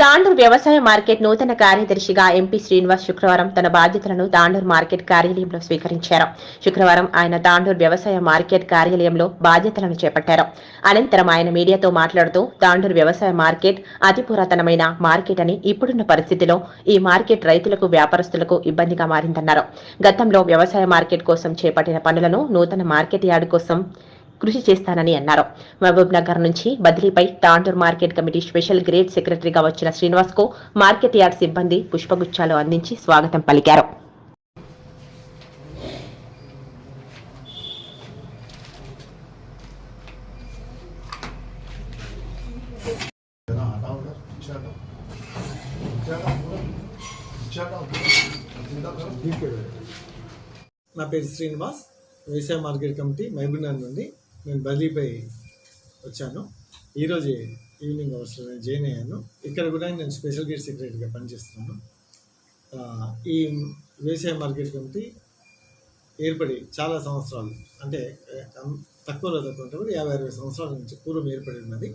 తాండూరు వ్యవసాయ మార్కెట్ నూతన కార్యదర్శిగా ఎంపీ శ్రీనివాస్ శుక్రవారం తన బాధ్యతలను తాండూరు మార్కెట్ కార్యాలయంలో స్వీకరించారు. శుక్రవారం ఆయన తాండూరు వ్యవసాయ మార్కెట్ కార్యాలయంలో బాధ్యతలను చేపట్టారు. అనంతరం ఆయన మీడియాతో మాట్లాడుతూ తాండూరు వ్యవసాయ మార్కెట్ అతి పురాతనమైన మార్కెట్ అని ఇప్పుడున్న పరిస్థితిలో ఈ మార్కెట్ రైతులకు వ్యాపారస్తులకు ఇబ్బందిగా మారిందన్నారు. గతంలో వ్యవసాయ మార్కెట్ కోసం చేపట్టిన పనులను నూతన మార్కెట్ యార్డు కోసం కృషి చేస్తానని అన్నారు. మహబూబ్ నగర్ నుంచి బదిలీపై Tandur market committee special grade సెక్రటరీగా వచ్చిన శ్రీనివాస్కు మార్కెట్ యార్డ్ సిబ్బంది పుష్పగుచ్చాలు అందించి స్వాగతం పలికారు. నా పేరు శ్రీనివాస్ వ్యవసాయ మార్కెట్ కమిటీ మహబూబ్ నగర్ నుండి. నేను బదిలీపై వచ్చాను. ఈరోజు ఈవినింగ్ అవర్స్లో నేను జాయిన్ అయ్యాను. ఇక్కడ కూడా నేను స్పెషల్ గేట్ సెక్రటరీగా పనిచేస్తున్నాను. ఈ వ్యవసాయ మార్కెట్ కమిటీ ఏర్పడి చాలా సంవత్సరాలు అంటే తక్కువలో తక్కువ అంటే యాభై అరవై సంవత్సరాల నుంచి పూర్వం ఏర్పడి ఉన్నది.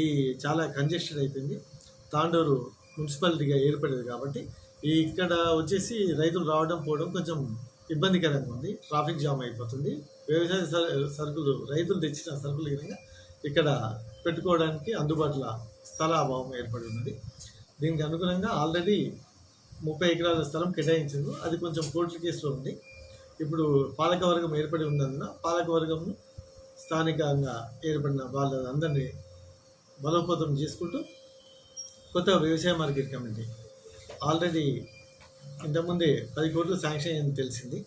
ఈ చాలా కంజెస్టెడ్ అయిపోయింది. తాండూరు మున్సిపాలిటీగా ఏర్పడేది కాబట్టి ఇక్కడ వచ్చేసి రైతులు రావడం పోవడం కొంచెం ఇబ్బందికరంగా ఉంది. ట్రాఫిక్ జామ్ అయిపోతుంది. వ్యవసాయ సరుకులు రైతులు తెచ్చిన సరుకులు కనుక ఇక్కడ పెట్టుకోవడానికి అందుబాటులో స్థల అభావం ఏర్పడి ఉన్నది. దీనికి అనుగుణంగా ఆల్రెడీ ముప్పై ఎకరాల స్థలం కేటాయించింది. అది కొంచెం కోర్టు కేసులో ఉంది. ఇప్పుడు పాలకవర్గం ఏర్పడి ఉన్నందున పాలకవర్గం స్థానికంగా ఏర్పడిన వాళ్ళందరినీ బలోపేతం చేసుకుంటూ కొత్త వ్యవసాయ మార్కెట్ కమిటీ ఆల్రెడీ ఇంతకుముందే పది కోట్లు శాంక్షన్ అయింది తెలిసింది.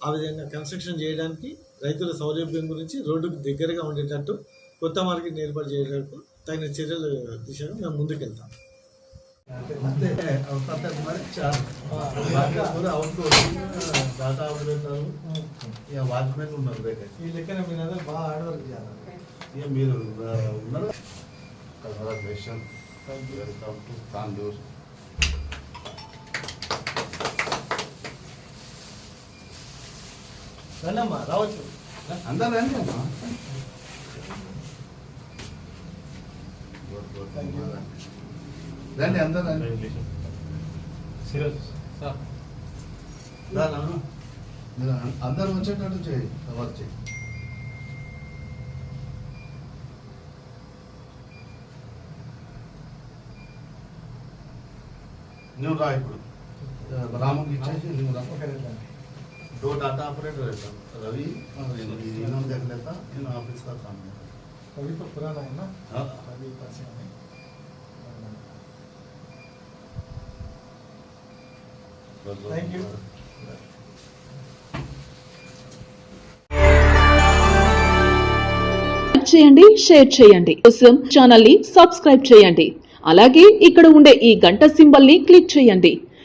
ఆ విధంగా కన్స్ట్రక్షన్ చేయడానికి రైతుల సౌలభ్యం గురించి రోడ్డుకు దగ్గరగా ఉండేటట్టు కొత్త మార్కెట్ ఏర్పాటు చేయడానికి తగిన చర్యల దిశగా మేము ముందుకెళ్తాం. అంతే డాటా ఆపరేటర్ ఇక వాచ్మెన్ ఉన్నారు బయట ఈ లెక్కన మీ బాగా చేయాలి. ఇక మీరు ఉన్నారు. వెల్కమ్ టు తాండూర్ రండమ్మా రావచ్చు. అందరు రండి అమ్మా. రండి అందరు రండి. అందరు వచ్చేటట్టు చేయి కవర్ చేయి. నువ్వు రా ఇప్పుడు. రాముకి ఇచ్చేసి నువ్వు రా. दो डाटा ऑपरेटर रहता रवि ये इन्होंने देख लेता इन ऑफिस का काम है अभी तो पुराना है ना हाँ। अभी पास है Thank you. లైక్ చేయండి షేర్ చేయండి కోసం ఛానల్ ని సబ్స్క్రైబ్ చేయండి అలాగే ఇక్కడ ఉండే ఈ గంట సింబల్ ని క్లిక్ చేయండి